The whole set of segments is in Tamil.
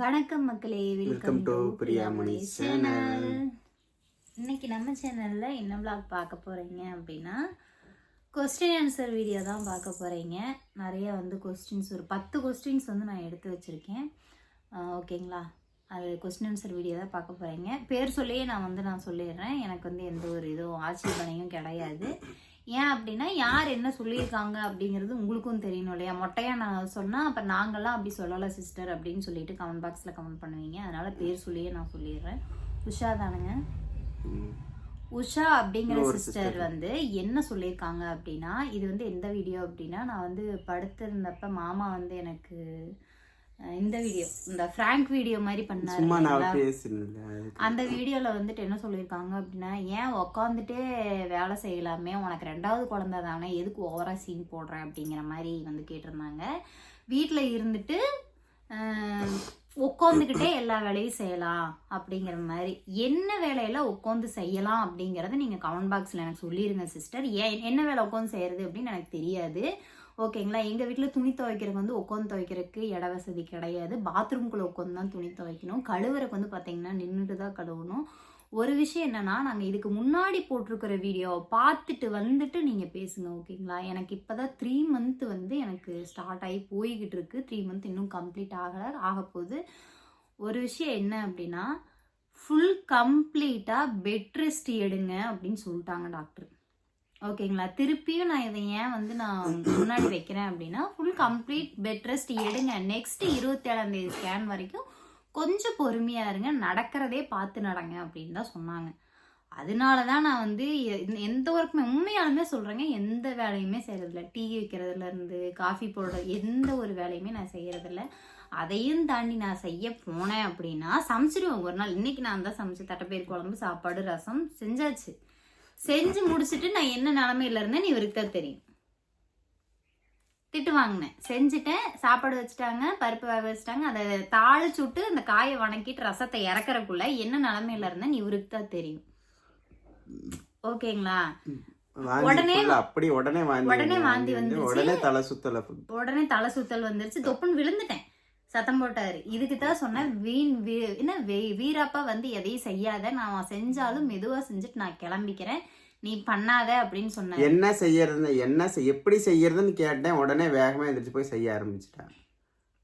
வணக்கம் மக்களே வெல்கம் டு பிரியாமணி சேனல் இன்னைக்கு நம்ம சேனல்ல என்ன vlog பார்க்க போறீங்க அப்படின்னா கொஸ்டின் ஆன்சர் வீடியோ தான் பார்க்க போறீங்க. நிறைய வந்து கொஸ்டின்ஸ் ஒரு பத்து கொஸ்டின்ஸ் வந்து நான் எடுத்து வச்சிருக்கேன். ஓகேங்களா அது கொஸ்டின் ஆன்சர் வீடியோ தான் பார்க்க போறீங்க. பேர் சொல்லியே நான் வந்து நான் சொல்லிடுறேன். எனக்கு வந்து எந்த ஒரு இதுவும் ஆட்சேபனையும் கிடையாது. ஏன் அப்படின்னா யார் என்ன சொல்லியிருக்காங்க அப்படிங்கிறது உங்களுக்கும் தெரியணும் இல்லையா? மொட்டையாக நான் சொன்னால் அப்போ நாங்கள்லாம் அப்படி சொல்லலை சிஸ்டர் அப்படின்னு சொல்லிட்டு கமெண்ட் பாக்ஸில் கமெண்ட் பண்ணுவீங்க. அதனால பேர் சொல்லியே நான் சொல்லிடுறேன். உஷா தானுங்க. உஷா அப்படிங்கிற சிஸ்டர் வந்து என்ன சொல்லியிருக்காங்க அப்படின்னா இது வந்து எந்த வீடியோ அப்படின்னா நான் வந்து படுத்திருந்தப்ப மாமா வந்து எனக்கு இந்த வீடியோ இந்த ஃப்ராங்க் வீடியோ மாதிரி பண்ணாரு அந்த வீடியோவில் வந்துட்டு என்ன சொல்லியிருக்காங்க அப்படின்னா ஏன் உக்காந்துட்டே வேலை செய்யலாமே? உனக்கு ரெண்டாவது குழந்தை தானே எதுக்கு ஓவரா சீன் போடுறேன் அப்படிங்கிற மாதிரி வந்து கேட்டிருந்தாங்க. வீட்டில் இருந்துட்டு உட்காந்துக்கிட்டே எல்லா வேலையும் செய்யலாம் அப்படிங்கிற மாதிரி. என்ன வேலையெல்லாம் உட்காந்து செய்யலாம் அப்படிங்கிறத நீங்கள் கமெண்ட் பாக்ஸில் எனக்கு சொல்லிடுங்க சிஸ்டர் ஏன் என்ன வேலை உட்காந்து செய்கிறது அப்படின்னு எனக்கு தெரியாது. ஓகேங்களா? எங்கள் வீட்டில் துணி துவைக்கிறதுக்கு வந்து உட்காந்து துவைக்கிறதுக்கு இட வசதி கிடையாது. பாத்ரூம்குள்ளே உட்காந்து தான் துணி துவைக்கணும். கழுவுறக்கு வந்து பார்த்தீங்கன்னா நின்றுட்டு தான் கழுவணும். ஒரு விஷயம் என்னன்னா நாங்கள் இதுக்கு முன்னாடி போட்டிருக்கிற வீடியோ பார்த்துட்டு வந்துட்டு நீங்கள் பேசுங்க ஓகேங்களா? எனக்கு இப்போ தான் த்ரீ மந்த் வந்து எனக்கு ஸ்டார்ட் ஆகி போய்கிட்டு இருக்கு. த்ரீ மந்த் இன்னும் கம்ப்ளீட் ஆகலை. ஆக போகுது ஒரு விஷயம் என்ன அப்படின்னா ஃபுல் கம்ப்ளீட்டாக பெட் ரெஸ்ட் எடுங்க அப்படின்னு சொல்லிட்டாங்க டாக்டர் ஓகேங்களா? திருப்பியும் நான் இதை ஏன் வந்து நான் முன்னாடி வைக்கிறேன் அப்படின்னா ஃபுல் கம்ப்ளீட் பெட் ரெஸ்ட் எடுங்க. நெக்ஸ்ட் இருபத்தேழாம் தேதி ஸ்கேன் வரைக்கும் கொஞ்சம் பொறுமையா இருங்க. நடக்கிறதே பார்த்து நடங்க அப்படின்னு தான் சொன்னாங்க. அதனால தான் நான் வந்து எந்த ஒர்க்குமே உண்மையாலுமே சொல்கிறேங்க எந்த வேலையுமே செய்கிறதில்ல டீ வைக்கிறதுலேருந்து காஃபி போடுறது எந்த ஒரு வேலையுமே நான் செய்கிறதில்ல அதையும் தாண்டி நான் செய்ய போனேன் அப்படின்னா சமைச்சிடுவேன் ஒரு நாள். இன்றைக்கி நான் தான் சமைச்சு தட்டைப்பயிர் குழம்பு சாப்பாடு ரசம் செஞ்சாச்சு. செஞ்சு முடிச்சுட்டு நான் என்ன நிலமையில இருந்தேன் இவருக்கு தான் தெரியும். திட்டு வாங்கினேன். செஞ்சுட்டேன். சாப்பாடு வச்சுட்டாங்க பருப்பு வேக வச்சுட்டாங்க. அதை தாளிச்சு விட்டு அந்த காயை வணக்கிட்டு ரசத்தை இறக்குறக்குள்ள என்ன நிலமையில இருந்தேன் இவருக்கு தான் தெரியும். ஓகேங்களா? உடனே அப்படி உடனே வாந்தி உடனே வந்து, வாந்தி. உடனே தலை சுத்தல. உடனே தலை சுத்தல் வந்துருச்சு. தொப்புன்னு விழுந்துட்டேன். சத்தம் போட்டாரு. இதுக்கு தான் சொன்னேன் வீண் வீ- என்ன வீ- வீராப்பா வந்து எதையும் செய்யாத. நான் செஞ்சாலும் மெதுவா செஞ்சுட்டு நான் கிளம்பிக்கிறேன். நீ பண்ணாத அப்படின்னு சொன்னாரு. என்ன செய்யறது என்ன செய்- எப்படி செய்யறதுன்னு கேட்டேன். உடனே வேகமா எந்திரிச்சு போய் செய்ய ஆரம்பிச்சிட்டான்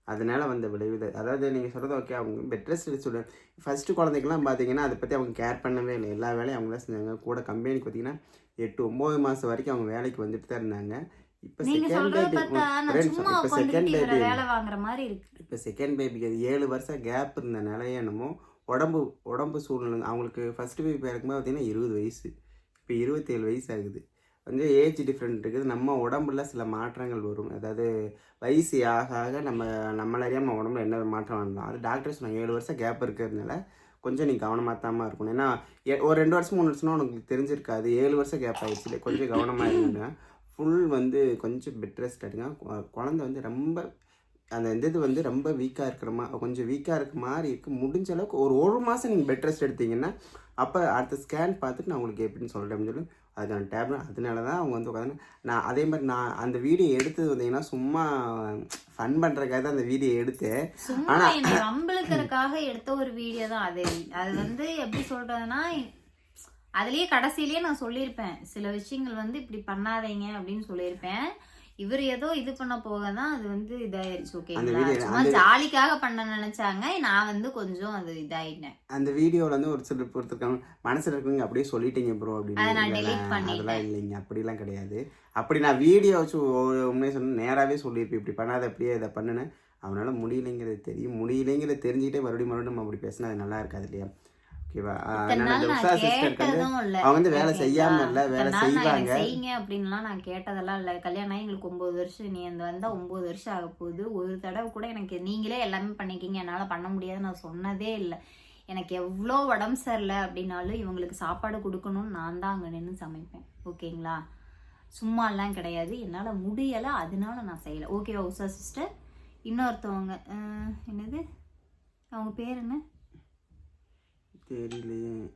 அதனால வந்த விளைவு. அதாவது நீங்க சொல்றது ஓகே அவங்க பெட் ரெஸ்ட் எடுத்து ஃபர்ஸ்ட் குழந்தைக்கெல்லாம் பாத்தீங்கன்னா அதை பத்தி அவங்க கேர் பண்ணவே இல்லை. எல்லா வேலையும் அவங்க தான் செஞ்சாங்க. கூட கம்பெனிக்கு பாத்தீங்கன்னா எட்டு ஒன்பது மாசம் வரைக்கும் அவங்க வேலைக்கு வந்துட்டு தான் இருந்தாங்க. இப்போ செகண்ட் பேபி இப்போ செகண்ட் பேபி வேலை வாங்குற மாதிரி இருக்கு. இப்போ செகண்ட் பேபிக்கு அது ஏழு வருஷம் கேப் இருந்தனால என்னமோ உடம்பு உடம்பு சூழ்நிலை அவங்களுக்கு ஃபர்ஸ்ட் பேபி பிறக்கும்போது பார்த்தீங்கன்னா இருபது வயசு. இப்போ இருபத்தேழு வயசு ஆகுது வந்து ஏஜ் டிஃப்ரெண்ட் இருக்குது. நம்ம உடம்புல சில மாற்றங்கள் வரும். அதாவது வயசு ஆக ஆக நம்ம நம்மள நம்ம உடம்புல என்ன மாற்றம் வரலாம் அது டாக்டர் சொன்னாங்க ஏழு வருஷம் கேப் இருக்கிறதுனால கொஞ்சம் நீ கவனமாக தாம்மா இருக்கணும். ஏன்னா ஒரு ரெண்டு வருஷம் மூணு வருஷம்னா உனக்கு தெரிஞ்சிருக்காது. ஏழு வருஷம் கேப் ஆகிடுச்சு கொஞ்சம் கவனமாக இருங்க. ஃபுல் வந்து கொஞ்சம் பெட் ரெஸ்ட் எடுங்க. குழந்தை வந்து ரொம்ப அந்த இந்த இது வந்து ரொம்ப வீக்காக இருக்கிற மா கொஞ்சம் வீக்காக இருக்க மாதிரி இருக்குது முடிஞ்ச அளவுக்கு ஒரு ஒரு மாதம் நீங்கள் பெட் ரெஸ்ட் எடுத்தீங்கன்னா அப்போ அடுத்த ஸ்கேன் பார்த்துட்டு நான் உங்களுக்கு எப்படின்னு சொல்கிறேன் அப்படின்னு சொல்லி அதுக்கான டேப்லெட் அதனால தான் அவங்க வந்து உட்காந்து நான் அதே மாதிரி நான் அந்த வீடியோ எடுத்தது வந்தீங்கன்னா சும்மா ஃபன் பண்ணுறக்காக தான் அந்த வீடியோ எடுத்தேன். சும்மா ஆனா- என்னை வம்பளுக்கிறதுக்காக எடுத்த ஒரு வீடியோ தான் அது. அது வந்து எப்படி சொல்றதுன்னா அதுலயே கடைசியிலேயே நான் சொல்லியிருப்பேன் சில விஷயங்கள் வந்து இப்படி பண்ணாதீங்க அப்படின்னு சொல்லியிருப்பேன். இவர் ஏதோ இது பண்ண போக தான் அது வந்து இதாயிருச்சு அந்த ஓகேங்களா சும்மா ஜாலிக்காக பண்ண நினைச்சாங்க. நான் வந்து கொஞ்சம் அது இதாயிட்டேன். அந்த வீடியோவில் வந்து ஒரு சிலர் பொறுத்திருக்காங்க. மனசில் இருக்கவங்க அப்படியே சொல்லிட்டீங்க ப்ரோ அப்படின்னு. அதெல்லாம் இல்லைங்க. அப்படிலாம் கிடையாது. அப்படி நான் வீடியோ வச்சு உண்மையை சொன்ன நேராகவே சொல்லியிருப்பேன். இப்படி பண்ணாத அப்படியே இதை பண்ணுனேன். அவனால முடியலைங்கிறது தெரியும். முடியலைங்கிறத தெரிஞ்சுக்கிட்டே மறுபடியும் மறுபடியும் நம்ம அப்படி பேசினா அது நல்லா இருக்காது இல்லையா? ஓகேவா நாள் ஜோசா நான் சிஸ்டருக்கு வந்து அவங்க வந்து வேலை? செய்யாம இல்ல வேலை நான் செய்வாங்க. செய்யுங்க அப்படின்லாம் நான் கேட்டதெல்லாம் இல்லை. கல்யாணம் ஆகி எங்களுக்கு ஒன்பது வருஷம் நீ அந்த வந்தா ஒன்பது வருஷம் ஆக போகுது. ஒரு தடவை கூட எனக்கு நீங்களே எல்லாமே பண்ணிக்கிங்க. என்னால் பண்ண முடியாது நான் சொன்னதே இல்லை. எனக்கு எவ்வளோ உடம்பு சரியில்லை அப்படின்னாலும் இவங்களுக்கு சாப்பாடு கொடுக்கணும்னு நான் தான் அங்கே நின்று சமைப்பேன். ஓகேங்களா? சும்மாலாம் கிடையாது. என்னால் முடியலை. அதனால நான் செய்யலை. ஓகேவா உஷா சிஸ்டர் இன்னொருத்தவங்க என்னது? அவங்க பேர் என்ன? தெரியலையே.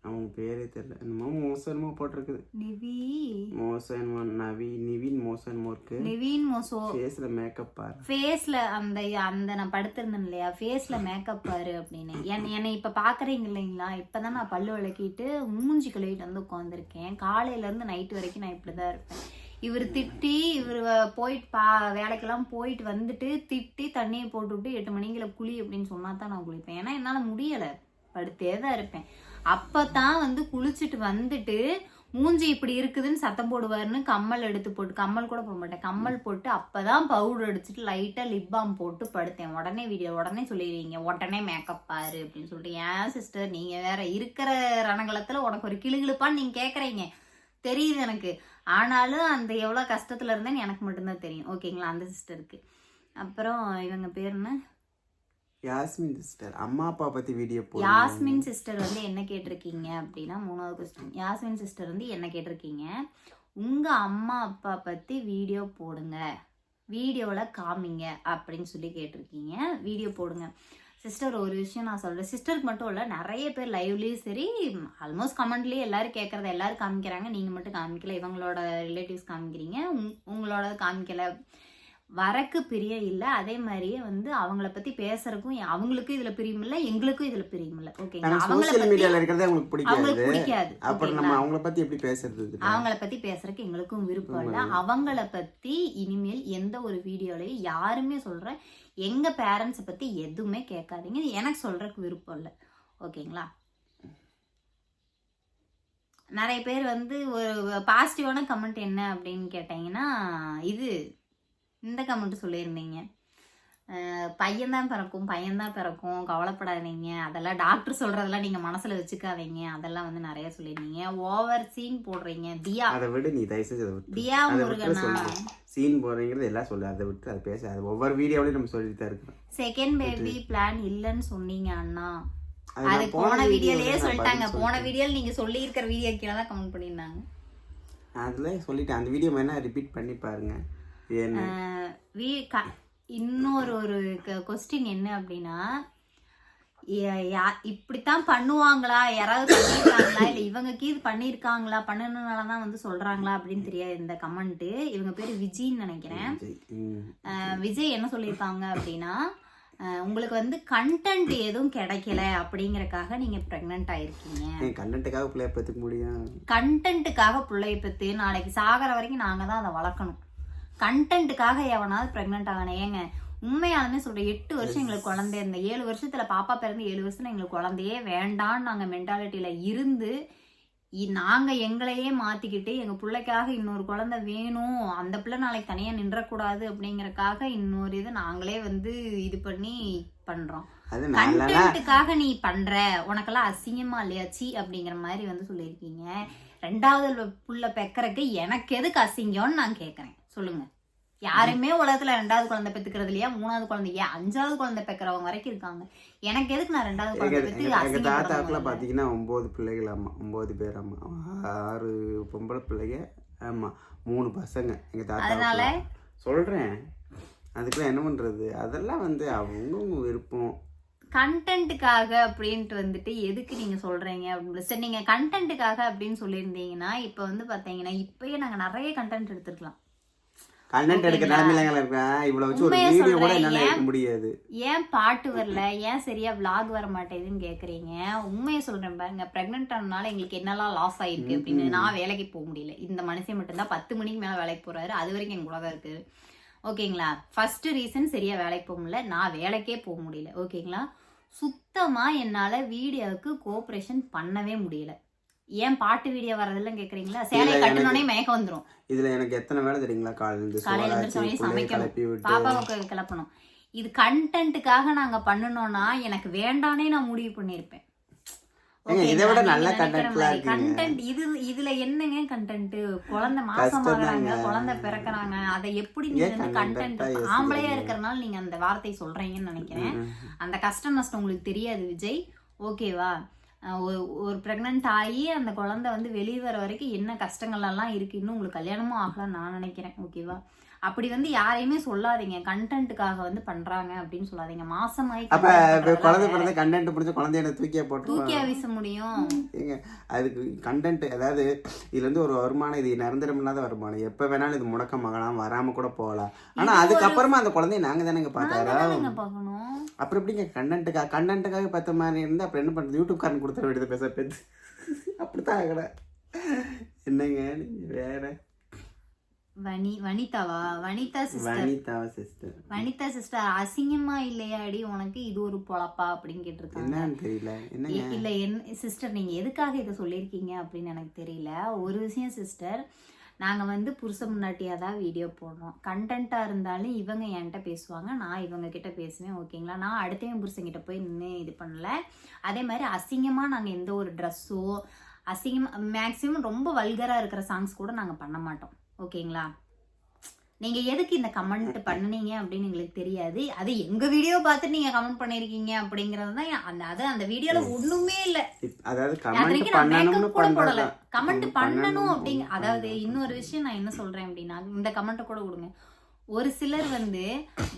அவங்க பேரே தெரியல. என்னமோ மோசம் என்னமோ போட்டிருக்குது. நிவி. மோசம் என்னமோ நவி நிவின் மோசம் என்னமோ இருக்கு. நிவின் மோசோ. ஃபேஸில் மேக்கப் பாரு. ஃபேஸ்ல அந்த அந்த நான் படுத்திருந்தேன் இல்லையா? ஃபேஸ்ல மேக்கப் பாரு அப்படின்னு. என் என்னை இப்ப பாக்குறீங்க இல்லைங்களா? இப்பதான் நான் பல்லு விளக்கிட்டு மூஞ்சி கழுவிட்டு வந்து உட்காந்துருக்கேன் காலையில இருந்து நைட்டு வரைக்கும் நான் இப்படிதான் இருப்பேன். இவர் திட்டி இவர் போயிட்டு பா வேலைக்கெல்லாம் போயிட்டு வந்துட்டு திட்டி தண்ணியை போட்டு விட்டு எட்டு மணிக்குள்ள குளி அப்படின்னு சொன்னா தான் நான் குளிப்பேன். ஏன்னா என்னால முடியல. படுத்தே தான் இருப்பேன். அப்பதான் வந்து குளிச்சுட்டு வந்துட்டு மூஞ்சி இப்படி இருக்குதுன்னு சத்தம் போடுவாருன்னு கம்மல் எடுத்து போட்டு கம்மல் கூட போட மாட்டேன். கம்மல் போட்டு அப்பதான் பவுடர் அடிச்சுட்டு லைட்டாக லிப் பாம் போட்டு படுத்தேன். உடனே வீடியோ உடனே சொல்லிடுவீங்க உடனே மேக்கப் பாரு அப்படின்னு சொல்லிட்டு. ஏன் சிஸ்டர் நீங்கள் வேற இருக்கிற ரணகலத்துல உனக்கு ஒரு கிளுகிழுப்பான்னு நீங்கள் கேட்குறீங்க தெரியுது எனக்கு. ஆனாலும் அந்த எவ்வளோ கஷ்டத்தில் இருந்தேன்னு எனக்கு மட்டும்தான் தெரியும். ஓகேங்களா? அந்த சிஸ்டருக்கு அப்புறம் இவங்க பேர் என்ன? யாஸ்மின் சிஸ்டர் அம்மா அப்பா பத்தி வீடியோ போடுங்க. யாஸ்மின் சிஸ்டர் வந்து என்ன கேட்டிருக்கீங்க அப்படின்னா மூணாவது கொஸ்டின் யாஸ்மின் சிஸ்டர் வந்து என்ன கேட்டிருக்கீங்க? உங்க அம்மா அப்பா பத்தி வீடியோ போடுங்க. வீடியோவில் காமிங்க அப்படின்னு சொல்லி கேட்டிருக்கீங்க. வீடியோ போடுங்க. சிஸ்டர் ஒரு விஷயம் நான் சொல்கிறேன் சிஸ்டருக்கு மட்டும் இல்லை நிறைய பேர் லைவ்லேயும் சரி ஆல்மோஸ்ட் கமெண்ட்லேயும் எல்லாரும் கேட்குறத எல்லோரும் காமிக்கிறாங்க. நீங்கள் மட்டும் காமிக்கல இவங்களோட ரிலேட்டிவ்ஸ் காமிக்கிறீங்க. உங்- உங்களோட காமிக்கலை. வரக்கு பிரியம் இல்லை. அதே மாதிரியே வந்து அவங்கள பத்தி பேசுறதுக்கும் அவங்களுக்கும் இதுல பிரியம் இல்லை எங்களுக்கும் இதுல பிரியம் இல்லை. நாங்க அவங்கள மீடியால இருக்கிறதே அவங்களுக்கு பிடிக்காது. அப்புறம் நம்ம அவங்கள பத்தி எப்படி பேசுறது? அவங்கள பத்தி பேசுறதுக்கு எங்களுக்கும் விருப்பம் இல்லை. அவங்கள பத்தி இனிமேல் எந்த ஒரு வீடியோலையும் யாருமே சொல்றேன் எங்க பேரண்ட்ஸை பத்தி எதுவுமே கேட்காதீங்க. எனக்கு சொல்றதுக்கு விருப்பம் இல்லை. ஓகேங்களா நிறைய பேர் வந்து ஒரு பாசிட்டிவான கமெண்ட் என்ன அப்படின்னு கேட்டீங்கன்னா இது இந்த கமெண்ட் சொல்லியிருந்தீங்க. பையன்தான் பிறக்கும் பையன்தான் பிறக்கும் கவலைப்படாதீங்க. அதெல்லாம் டாக்டர் சொல்றதெல்லாம் நீங்க மனசுல வச்சுக்காதீங்க. அதெல்லாம் வந்து நிறைய சொல்லியிருந்தீங்க. ஓவர் சீன் போடுறீங்க. தியா அதை விட நீ தயவு செஞ்சு அதை விட்டு. தியா முருகனா? சீன் போறீங்கிறது எல்லாம் சொல்லு. அதை விட்டு அதை பேச. அது ஒவ்வொரு வீடியோவிலையும் நம்ம சொல்லிட்டு தான் இருக்கிறோம் செகண்ட் பேபி பிளான் இல்லைன்னு சொன்னீங்க அண்ணா. அது போன வீடியோலயே சொல்லிட்டாங்க. போன. வீடியோல நீங்க சொல்லி இருக்கிற வீடியோ கீழே தான் கமெண்ட் பண்ணியிருந்தாங்க. அதுல சொல்லிட்டேன். அந்த வீடியோ வேணா ரிப்பீட் பண்ணி பாருங்க. இன்னொரு ஒரு கொஸ்டின் என்ன அப்படின்னா இப்படித்தான் பண்ணுவாங்களா? யாராவது பண்ணியிருக்காங்களா? இல்ல இவங்க கீது பண்ணியிருக்காங்களா? பண்ணணுனால தான் வந்து சொல்றாங்களா அப்படின்னு தெரியாது இந்த கமெண்ட் இவங்க பேர் விஜின்னு நினைக்கிறேன். விஜய். என்ன சொல்லியிருக்காங்க அப்படின்னா உங்களுக்கு வந்து கண்டென்ட் எதுவும் கிடைக்கல அப்படிங்கறக்காக நீங்க பிரெக்னென்ட் ஆயிருக்கீங்க. கண்டென்ட்டுக்காக பிள்ளைய பத்துக்க முடியும்? கண்டென்ட்டுக்காக பிள்ளைய பெற்று நாளைக்கு சாகிற வரைக்கும் நாங்க தான் அதை வளர்க்கணும். கண்டென்ட்டுக்காக எவனாவது பிரெக்னென்ட் ஆகணும். ஏங்க உண்மையாலுமே சொல்றேன் எட்டு வருஷம் எங்களுக்கு குழந்தை இந்த ஏழு வருஷத்துல பாப்பா பிறந்து ஏழு வருஷத்துல எங்களுக்கு குழந்தையே வேண்டான்னு நாங்க மென்டாலிட்டியில இருந்து. இ- நாங்க எங்களையே மாத்திக்கிட்டு எங்க பிள்ளைக்காக இன்னொரு குழந்தை வேணும் அந்த பிள்ளை நாளைக்கு தனியா நின்றக்கூடாது அப்படிங்கறக்காக இன்னொரு இது நாங்களே வந்து இது பண்ணி நல்லா கண்டென்ட்டுக்காக நீ பண்ற உனக்கெல்லாம் அசிங்கமா இல்லையா? சி அப்படிங்கிற மாதிரி வந்து சொல்லியிருக்கீங்க. ரெண்டாவது புள்ள பெக்கறக்கு எனக்கு எதுக்கு அசிங்கம்னு நான் கேக்குறேன். சொல்லுங்க. யாருமே உலகத்துல ரெண்டாவது குழந்தை பெத்துக்கிறது இல்லையா மூணாவது குழந்தை. ஏன் அஞ்சாவது குழந்தை பெக்கிறவங்க வரைக்கும் இருக்காங்க. எனக்கு எதுக்கு நான் ரெண்டாவது குழந்தை பெத்து எங்க இல்ல? பாத்தீங்கன்னா ஒன்பது பிள்ளைகள் அம்மா ஒன்பது பேர் அம்மா. ஆறு பொம்பளை பிள்ளைங்க ஆமா மூணு பசங்க. எங்க அதனால? தாத்தா சொல்றேன். அதுக்கெல்லாம் என்ன பண்றது? அதெல்லாம் வந்து அவங்க விருப்பம். கண்டென்ட்டுக்காக அப்படின்ட்டு வந்துட்டு எதுக்கு நீங்க சொல்றீங்க அப்படின்னு சரி நீங்க கண்டென்ட்டுக்காக அப்படின்னு சொல்லியிருந்தீங்கன்னா இப்ப வந்து பாத்தீங்கன்னா இப்பயே நாங்க நிறைய கண்டென்ட் எடுத்துருக்கலாம். கண்டென்ட் எடுக்க ஓகேங்களா? நிலைமையில இருக்கேன் இவ்வளவு வச்சு ஒரு வீடியோ கூட என்னால? எடுக்க முடியாது. ஏன் பாட்டு வரல? ஏன் சரியா vlog வர மாட்டேதுன்னு கேக்குறீங்க? உண்மையை சொல்றேன் பாருங்க. பிரெக்னென்ட் ஆனனால எங்களுக்கு என்னெல்லாம் லாஸ் ஆயிருக்கு அப்படின்னு. நான் வேலைக்கு போக முடியல. இந்த மனுஷன் மட்டும்தான் பத்து மணிக்கு மேல வேலைக்கு போறாரு. அது வரைக்கும் எங்க கூட தான் இருக்கு. ஓகேங்களா? ஃபர்ஸ்ட் ரீசன் சரியா வேலைக்கு போக முடியல. நான் வேலைக்கே போக முடியல. ஓகேங்களா? சுத்தமா என்னால வீடியோவுக்கு கோஆப்ரேஷன் பண்ணவே முடியல. ஏன் பாட்டு வீடியோ வரதெல்லாம் கேக்குறீங்களா? சேலை கட்டணுனே மயக்கம் வந்துரும். இதுல எனக்கு எத்தனை வேலை தெரியுங்களா? காலையில சமைக்கணும். பாப்பாவுக்கு கிளப்பணும். இது கண்டென்ட்டுக்காக நாங்க பண்ணணும்னா எனக்கு வேண்டானே நான் முடிவு பண்ணிருப்பேன் இதை விட நல்ல contentலாம் இருக்குங்க. கண்டென்ட் இது இதுல என்னங்க கண்டென்ட் குழந்தை மாசமாகறாங்க. குழந்தை பிறக்கறாங்க. அதை எப்படி நீங்க வந்து கண்டென்ட்? ஆம்பளையா இருக்கறனால நீங்க அந்த வார்த்தை சொல்றீங்கன்னு நினைக்கிறேன். அந்த கஷ்டம் நஷ்டம் உங்களுக்கு தெரியாது விஜய். ஓகேவா? ஒரு ஒரு ப்ரெக்னென்ட் ஆகி அந்த குழந்தை வந்து வெளியே வர வரைக்கும் என்ன கஷ்டங்கள் எல்லாம் இருக்கு? இன்னும் உங்களுக்கு கல்யாணமும் ஆகலாம் நான் நினைக்கிறேன். ஓகேவா அப்படி வந்து யாரையுமே சொல்லாதீங்க. கண்டென்ட்டுக்காக வந்து பண்றாங்க அப்படின்னு சொல்லாதீங்க. மாசமாயி அப்ப குழந்தை. பிறந்த கண்டென்ட் பிடிச்ச குழந்தைய தூக்கியா போட்டு தூக்கியா வீச முடியும். ஏங்க அதுக்கு கண்டென்ட் அதாவது இதுல இருந்து ஒரு வருமானம் இது நிரந்தரம் இல்லாத வருமானம். எப்ப வேணாலும் இது முடக்கமாகலாம் வராம கூட போகலாம். ஆனா அதுக்கப்புறமா அந்த குழந்தைய நாங்க தானேங்க பார்க்கணும். அப்புறம் எப்படிங்க? கண்டென்ட்டுக்காக கண்டென்ட்டுக்காக பார்த்த மாதிரி இருந்தா அப்புறம் என்ன பண்றது? யூடியூப் காரன் கொடுத்துட வேண்டியது பேச அப்படித்தான் ஆகல. என்னங்க வேற. வனி வனிதாவா? வனிதா சிஸ்டர் வனிதாவா சிஸ்டர் வனிதா சிஸ்டர் அசிங்கமா இல்லையாடி உனக்கு இது ஒரு பொழப்பா அப்படின்னு கேட்டிருக்காங்க. என்னன்னு தெரியல. இல்ல என் சிஸ்டர் நீங்க எதுக்காக இதை சொல்லியிருக்கீங்க அப்படின்னு எனக்கு தெரியல. ஒரு விஷயம் சிஸ்டர் நாங்க வந்து புருஷ முன்னாட்டியா தான் வீடியோ போடுறோம். கண்டென்ட்டா இருந்தாலும் இவங்க என்கிட்ட பேசுவாங்க நான் இவங்க கிட்ட பேசுவேன் ஓகேங்களா நான் அடுத்தவன் புருஷங்கிட்ட போய் நின்று இது பண்ணல. அதே மாதிரி அசிங்கமா நாங்க எந்த ஒரு ட்ரெஸ்ஸோ அசிங்கமா மேக்ஸிமம் ரொம்ப வல்கரா இருக்கிற சாங்ஸ் கூட நாங்க பண்ண மாட்டோம். ஓகேங்களா? நீங்க எதுக்கு இந்த கமெண்ட் பண்ணுனீங்க அப்படின்னு எங்களுக்கு தெரியாது. அது எங்க வீடியோ பார்த்துட்டு நீங்க கமெண்ட் பண்ணிருக்கீங்க அப்படிங்கறது தான் அந்த அது அந்த வீடியோல ஒண்ணுமே இல்ல. அதாவது கூட போடல. கமெண்ட் ம், பண்ணணும் பண்ணணும், அப்படிங்க அதாவது. இன்னொரு விஷயம் நான் என்ன சொல்றேன் அப்படின்னா இந்த கமெண்ட்டை கூட கொடுங்க. ஒரு சிலர் வந்து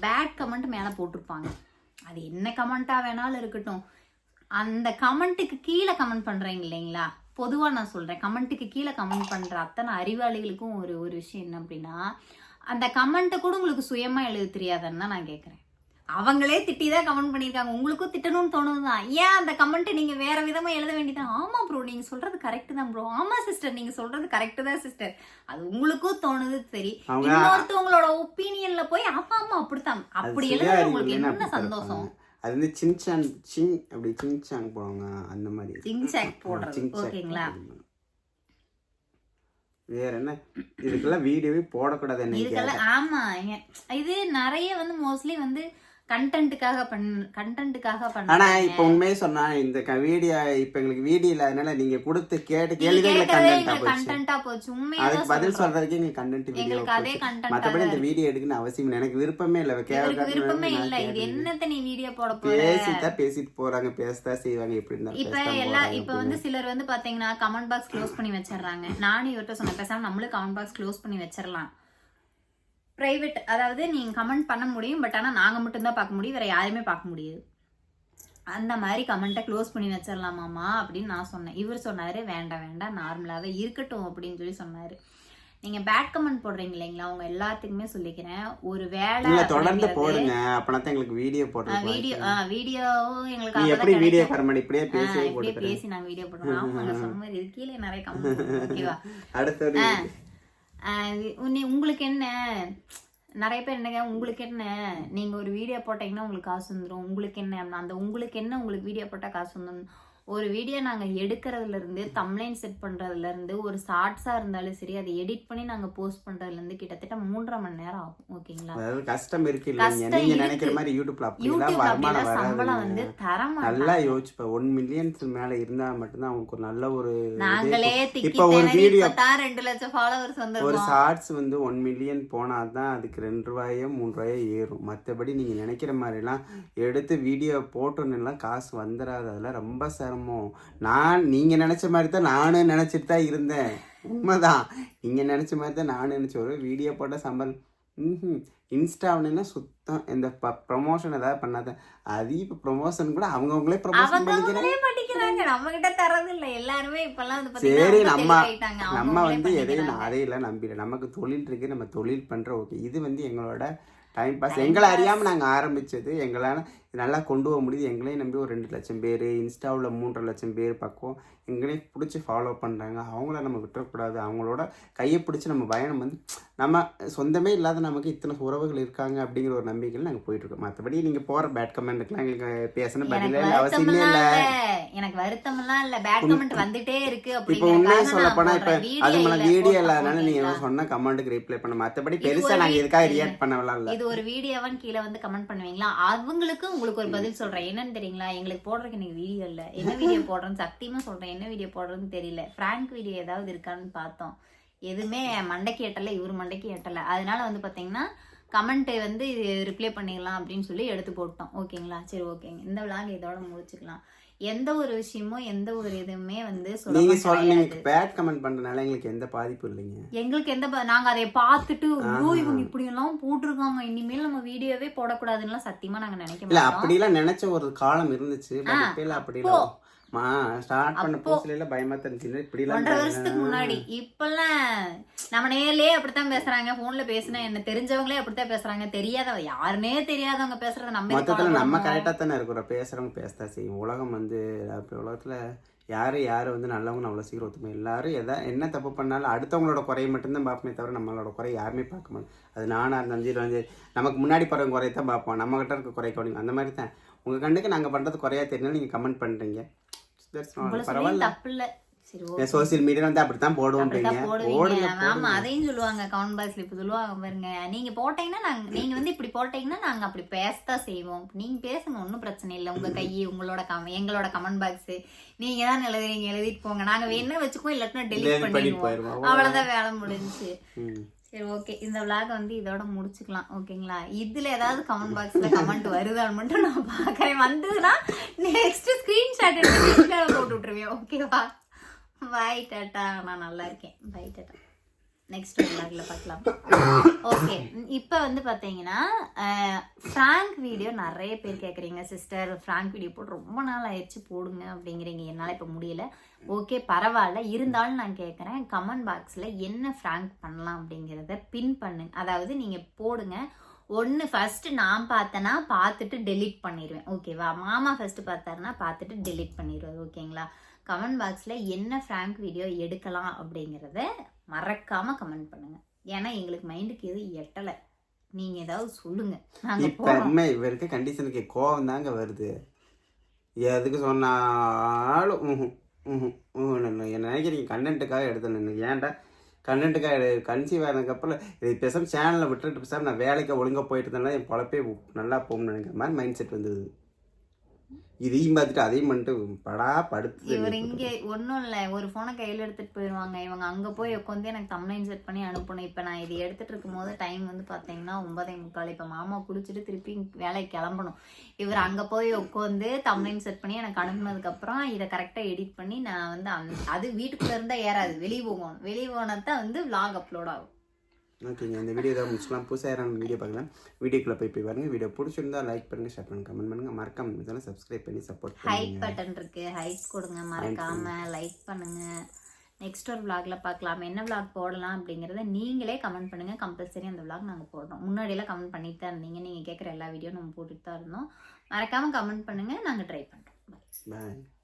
பேட் கமெண்ட் மேல போட்டிருப்பாங்க. அது என்ன கமெண்டா வேணாலும் இருக்கட்டும். அந்த கமெண்ட்டுக்கு கீழே கமெண்ட் பண்றீங்க இல்லைங்களா? பொதுவா நான் சொல்றேன். கமெண்ட்டுக்கு கீழே கமெண்ட் பண்ற அத்தனை அறிவாளிகளுக்கும் ஒரு ஒரு விஷயம் என்ன அப்படின்னா அந்த கமெண்ட்டை கூட உங்களுக்கு சுயமா எழுத தெரியாதுன்னு தான் நான் கேட்கறேன் அவங்களே திட்டி தான் கமெண்ட் பண்ணியிருக்காங்க. உங்களுக்கும் திட்டணும்னு தோணுதுதான். ஏன் அந்த கமெண்ட் நீங்க வேற விதமா எழுத வேண்டியதான் ஆமா ப்ரோ நீங்க சொல்றது கரெக்ட் தான் ப்ரோ ஆமா சிஸ்டர் நீங்க சொல்றது கரெக்ட் தான் சிஸ்டர் அது உங்களுக்கும் தோணுது சரி. இன்னொருத்தவங்களோட ஒப்பீனியன்ல போய் ஆமா ஆமா அப்படித்தான். அப்படி சுய எழுத அறிவு உங்களுக்கு என்ன சந்தோஷம். அது வந்து சின்சான் சிங் அப்படி சிங்சாங் போடுவாங்க அந்த மாதிரி. ஆ, போடுறது. ஓகேங்களா. வேற என்ன? இதுக்கெல்லாம் வீடியோவே போடக்கூடாது என்ன இதுக்கெல்லாம் ஆமா இது நிறைய வந்து மோஸ்ட்லி வந்து கண்டென்ட்டுக்காக பண் கண்டென்ட்டுக்காக ஆனா பண்றாங்க இப்ப உண்மையே சொன்னா இந்த வீடியோ இப்ப எங்களுக்கு வீடியோ இல்லாதனால நீங்க கொடுத்து கேட்டு கேள்வி எங்களுக்கு கண்டென்ட்டா போச்சு. உண்மையா அதுக்கு பதில். சொல்றதுக்கு எங்களுக்கு கண்டென்ட் வீடியோ அதே கண்டென்ட் மத்தபடி இந்த வீடியோ எடுக்கணும் அவசியம் இல்லை. எனக்கு விருப்பமே இல்லை. இவருக்கு விருப்பமே இல்ல. இது என்னத்த நீ வீடியோ போட போற? பேசித்தான் பேசிட்டு போறாங்க. பேசத்தான் செய்வாங்க. எப்படி இருந்தாலும் இப்ப எல்லா இப்ப வந்து சிலர் வந்து பாத்தீங்கன்னா கமெண்ட் பாக்ஸ் க்ளோஸ் பண்ணி வச்சிடுறாங்க. நானும் இவர்கிட்ட சொன்னேன் பேசாம நம்மளும் கமெண்ட் பாக்ஸ் க்ளோஸ் பண்ணி வச்சிடலாம். பிரைவேட் அதாவது நீங்க கமெண்ட் பண்ண முடியும் பட் ஆனா நாங்க மட்டும்தான் பார்க்க முடியும் வேற யாருமே பார்க்க முடியாது. அந்த மாதிரி கமெண்ட்டை க்ளோஸ் பண்ணி வச்சிடலாமாமா அப்படின்னு நான் சொன்னேன். இவர் சொன்னாரு வேண்டாம் வேண்டாம் நார்மலாவே இருக்கட்டும் அப்படின்னு சொல்லி சொன்னாரு. நீங்க பேட் கமெண்ட் போடுறீங்க இல்லைங்களா? உங்க எல்லாத்துக்குமே சொல்லிக்கிறேன். ஒரு வேலை தொடர்ந்து போடுங்க. அப்பனா எங்களுக்கு வீடியோ ஆ, போடுறது வீடியோ ஆ, வீடியோவும் எங்களுக்கு எப்படி வீடியோ. பரமாடி இப்படியே பேசி இப்படியே பேசி நாங்க வீடியோ போடுறோம். ஆமாங்க சொன்ன மாதிரி கீழே நிறைய கமெண்ட் ஓகேவா அடுத்தது உங்களுக்கு என்ன? நிறைய பேர் என்னங்க உங்களுக்கு என்ன? நீங்கள் ஒரு வீடியோ போட்டீங்கன்னா உங்களுக்கு காசு வந்துடும் உங்களுக்கு என்ன? அந்த உங்களுக்கு என்ன? உங்களுக்கு வீடியோ போட்டால் காசு வந்துடும் ஒரு வீடியோ நாங்க எடுக்கிறதுல இருந்து தம்லைன் செட் பண்றதுல இருந்து ஒரு ஷார்ட்ஸா இருந்தாலும் சரி அதை எடிட் பண்ணி நாங்க போஸ்ட் பண்றதுல இருந்து கிட்டத்தட்ட மூன்றரை மணி நேரம் ஆகும் ஓகேங்களா? அதாவது கஷ்டம் இருக்கு இல்லைங்க. கஷ்டம் நீங்க இருக்கு. நினைக்கிற மாதிரி யூடியூப்ல அப்படிலாம் வருமானம் சம்பளம் வந்து தர நல்லா மாட்டாங்க யோசிப்ப ஒன் மில்லியன்ஸ் மேல இருந்தா மட்டும்தான் அவங்களுக்கு ஒரு நல்ல ஒரு நாங்களே இப்ப ஒரு இப்பதான் ரெண்டு லட்சம் ஃபாலோவர்ஸ் ஒரு வந்திருக்கோம் ஷார்ட்ஸ் வந்து ஒன் மில்லியன் போனால் தான் அதுக்கு ரெண்டு ரூபாயோ மூணு ரூபாயோ ஏறும். மற்றபடி நீங்கள் நினைக்கிற மாதிரிலாம் எடுத்து வீடியோ போட்டோன்னுலாம் காசு வந்துடாது அதெல்லாம் ரொம்ப சிரமம். நான் நீங்கள் நினச்ச மாதிரி தான் நானும் நினச்சிட்டு தான் இருந்தேன். உண்மைதான். நீங்கள் நினச்ச மாதிரி தான் நானும் நினச்சேன். ஒரு வீடியோ போட்ட சம்பளம். ம் இன்ஸ்டாவுன்னா சுத்தம்? இந்த ப்ரமோஷன் ஏதாவது பண்ணாத. அது இப்போ ப்ரமோஷன் கூட அவங்கவுங்களே ப்ரமோஷன் பண்ணிக்கிறாங்க. நம்ம கிட்ட தரது இல்ல. எல்லாருமே இப்பெல்லாம் வந்து சரி, நம்ம-. நம்ம வந்து எதையும் பண்ணிக்கிறாங்க. அதையெல்லாம் நம்பிடல நமக்கு தொழில் இருக்கு. நம்ம தொழில் பண்ற ஓகே இது வந்து எங்களோட டைம் பாஸ் எங்களை pass. அறியாம நாங்க ஆரம்பிச்சது. எங்களால நல்லா கொண்டு போக முடியுது எங்களையும் நம்பி ஒரு ரெண்டு லட்சம் பேர் இன்ஸ்டாவில் மூன்றரை லட்சம் பேர் பக்கம் எங்களையும் பிடிச்சி ஃபாலோ பண்றாங்க அவங்கள நம்ம விட்டுறக்கூடாது அவங்களோட கையை பிடிச்சி நம்ம பயணம் வந்து நம்ம சொந்தமே இல்லாத நமக்கு இத்தனை உறவுகள் இருக்காங்க அப்படிங்கிற ஒரு நம்பிக்கையில் நாங்கள் போயிட்டு இருக்கோம் மற்றபடி நீங்க போற பேட் கமெண்ட்லாம் எங்களுக்கு பேசணும் பதிலே இல்லை அவசியமே இல்லை. எனக்கு வருத்தமெல்லாம் இல்ல பேட் கமெண்ட் வந்துட்டே இருக்கு இப்போ உண்மையை அப்படிங்கறதுக்காக சொல்ல நான் போனா இப்ப. அது மேல வீடியோ இல்லாதனால நீங்க ஓகேங்களா? சொன்ன கமெண்ட்டுக்கு ரிப்ளை பண்ண மத்தபடி இது பெருசா ஒரு நாங்க வீ- இதுக்காக இல்ல. ரியாக்ட் பண்ணலாம் இல்ல இது ஒரு வீடியோவான்னு கீழே வந்து கமெண்ட் பண்ணுவீங்களா அவங்களுக்கு உங்களுக்கு ஒரு பதில் சொல்றேன். என்னன்னு தெரியுங்களா? எங்களுக்கு போடுறதுக்கு எனக்கு வீடியோ இல்ல. என்ன வீடியோ போடுறேன்னு சத்தியமா சொல்றேன். என்ன வீடியோ போடுறதுன்னு தெரியல. பிராங்க் வீடியோ ஏதாவது இருக்கான்னு பார்த்தோம். எதுவுமே மண்டைக்கு எட்டல இவர் மண்டைக்கு எட்டல. அதனால வந்து பாத்தீங்கன்னா கமெண்ட்டை வந்து ரிப்ளை பண்ணிடலாம் அப்படின்னு சொல்லி எடுத்து போட்டோம். ஓகேங்களா சரி ஓகேங்க இந்த விளாக் இதோட முடிச்சுக்கலாம். எந்த ஒரு விஷயமும் எந்த ஒரு இதுவுமே வந்து நீங்க சொல்ல சொல்ல கிடையாது. நீங்க பேட் கமெண்ட் பண்றதுனால எங்களுக்கு எந்த பாதிப்பும் இல்லைங்க. எங்களுக்கு எந்த நாங்க அதை பார்த்துட்டு ஐயோ. இவங்க இப்படி எல்லாம் போட்டிருக்காங்க. இனிமேல் நம்ம வீடியோவே போடக்கூடாதுன்னு சத்தியமா நாங்க நினைக்க இல்ல மாட்டோம். அப்படிலாம் நினைச்ச ஒரு காலம் இருந்துச்சு. அப்படி மா ஸ்டார்ட் பண்ண. புதுசுல பயமா தெரிஞ்சு இப்படி ஒன்றரை வருஷத்துக்கு முன்னாடி இப்பெல்லாம் நம்ம நேர்லயே அப்படித்தான் பேசுறாங்க. போன்ல பேசினா என்ன தெரிஞ்சவங்களே அப்படித்தான் பேசுறாங்க. தெரியாதவ யாருனே தெரியாதவங்க பேசுறத நம்ம மொத்தத்துல? கரெக்டா தானே இருக்கிறோம். பேசுறவங்க பேசத்தான் செய்யும். உலகம் வந்து அப்ப உலகத்துல யாரு யாரு வந்து நல்லவங்க அவ்வளவு சீக்கிரம் ஒத்துமை எல்லாரும் எதா என்ன தப்பு பண்ணாலும் அடுத்தவங்களோட குறையை மட்டும்தான் பார்ப்போமே தவிர நம்மளோட குறை யாருமே பார்க்க மாட்டோம். அது நானா இருந்தாலும் சரி நமக்கு முன்னாடி போறவங்க குறையை தான் பார்ப்போம். நம்ம கிட்ட இருக்க குறை கவனிங்க அந்த மாதிரி தான் உங்க கண்ணுக்கு நாங்க பண்றது குறையா தெரியல நீங்க கமெண்ட் உங்களை சொல்லி பரவாயில்ல. சோசியல் மீடியா வந்து அப்படித்தான் போடுவீங்க. போடுங்க ஆமா. அதையும் சொல்லுவாங்க கவுண்ட் பாக்ஸ்ல இப்ப சொல்லுவாங்க பாருங்க. நீங்க போட்டீங்கன்னா நாங்க நீங்க வந்து இப்படி போட்டீங்கன்னா நாங்க அப்படி பேசத்தான் செய்வோம். நீங்க பேசுங்க ஒன்றும் பிரச்சனை இல்லை. உங்க கை உங்களோட கம் எங்களோட கமெண்ட் பாக்ஸ் நீங்க தான் எழுதுறீங்க எழுதிட்டு போங்க. நாங்க வேணா வச்சுக்கோ இல்லாட்டினா டெலிட் பண்ணி பண்ணிடுவோம். அவ்வளவுதான். வேலை முடிஞ்சுச்சு ம். சரி ஓகே இந்த விளாக் வந்து இதோட முடிச்சுக்கலாம் ஓகேங்களா இதுல ஏதாவது கமெண்ட் பாக்ஸ்ல கமெண்ட் வருதான்னு மட்டும் நான் பாக்குறேன் வந்ததுன்னா நெக்ஸ்ட் ஸ்கிரீன்ஷாட் எடுத்து போட்டு விட்டுருவேன் ஓகேவா பாய் டாட்டா நான் நல்லா இருக்கேன். பாய் டாட்டா நெக்ஸ்ட் விளாக்ல பார்க்கலாம். ஓகே இப்போ வந்து பார்த்தீங்கன்னா ஃப்ராங்க் வீடியோ நிறைய பேர் கேட்குறீங்க சிஸ்டர் ஃப்ராங்க் வீடியோ போட்டு ரொம்ப நாள் ஆயிடுச்சு போடுங்க அப்படிங்கிறீங்க. என்னால் இப்போ முடியல. ஓகே பரவாயில்ல. இருந்தாலும் நான் கேட்குறேன் கமெண்ட் பாக்ஸில் என்ன ஃப்ராங்க் பண்ணலாம் அப்படிங்கிறத பின் பண்ணுங்க அதாவது நீங்கள் போடுங்க. ஒன்று ஃபஸ்ட்டு நான் பார்த்தேன்னா பார்த்துட்டு டெலிட் பண்ணிடுவேன் ஓகேவா மாமா ஃபஸ்ட்டு பார்த்தாருன்னா பார்த்துட்டு டெலிட் பண்ணிடுவார் ஓகேங்களா கமெண்ட் பாக்ஸில் என்ன ஃப்ராங்க் வீடியோ எடுக்கலாம் அப்படிங்கிறத மறக்காமல் கமெண்ட் பண்ணுங்கள் ஏன்னா எங்களுக்கு மைண்டுக்கு எதுவும் எட்டலை. நீங்கள் ஏதாவது சொல்லுங்கள் நாங்கள் இப்ப உண்மை இவருக்கு கண்டிஷனுக்கு கோவம் தாங்க வருது. எதுக்கு சொன்னாலும். என்ன நினைக்கிறீங்க? கண்டென்ட்டுக்காக எடுத்தேன் ஏன்டா? கண்டென்ட்டுக்காக கன்சீவ் ஆனதுக்கப்புறம் இது பேசாம சேனலில் விட்டுட்டு பேசாம நான் வேலைக்கு ஒழுங்கா போயிட்டு இருந்தேன்னா என் பொழப்பே நல்லா போகும்னு நினைக்கிற மாதிரி மைண்ட் செட் வந்தது இதையும் பார்த்துட்டு அதையும் பண்ணிட்டு படா படுத்து இவர் இங்கே ஒன்றும் இல்லை ஒரு ஃபோனை கையில் எடுத்துகிட்டு போயிடுவாங்க இவங்க அங்கே போய் உட்காந்து எனக்கு தம்ப்ளைன் செட் பண்ணி அனுப்பணும். இப்போ நான் இது எடுத்துகிட்டு இருக்கும்போது டைம் வந்து பார்த்தீங்கன்னா ஒன்பதே முக்கால். இப்போ மாமா குளிச்சுட்டு திருப்பி வேலைக்கு கிளம்பணும். இவர் அங்கே போய் உட்காந்து தம்ப்ளைன் செட் பண்ணி எனக்கு அனுப்புனதுக்கப்புறம் இதை கரெக்டாக எடிட் பண்ணி நான் வந்து அந்த அது வீட்டுக்குள்ளே இருந்தால் ஏறாது. வெளியே போகணும். வெளியே போனால் வந்து vlog அப்லோட் ஆகும். ஓகேங்க இந்த வீடியோ தான் முடிச்சுக்கலாம் புதுசாக யாராவது வீடியோ பார்க்கலாம் வீடியோக்குள்ளே போய் போய் பாருங்க. வீடியோ பிடிச்சிருந்தா லைக் பண்ணுங்க ஷேர் பண்ணுங்க கமெண்ட் பண்ணுங்க. மறக்காம இதெல்லாம் சப்ஸ்கிரைப் பண்ணி சப்போர்ட் பண்ணுங்க. பட்டன் இருக்கு. ஹைப் கொடுங்க மறக்காம லைக் பண்ணுங்க. நெக்ஸ்ட் ஒரு vlogல பார்க்கலாம். என்ன vlog போடலாம் அப்படிங்கறத நீங்களே கமெண்ட் பண்ணுங்க. கம்பல்சரி அந்த vlog நாங்க போடுறோம். முன்னாடி எல்லாம் கமெண்ட் பண்ணிட்டு தான் இருந்தீங்க. நீங்க கேட்குற எல்லா வீடியோ நம்ம போட்டுட்டு தான் இருந்தோம். மறக்காம கமெண்ட் பண்ணுங்க. நாங்க ட்ரை Bye. பாய்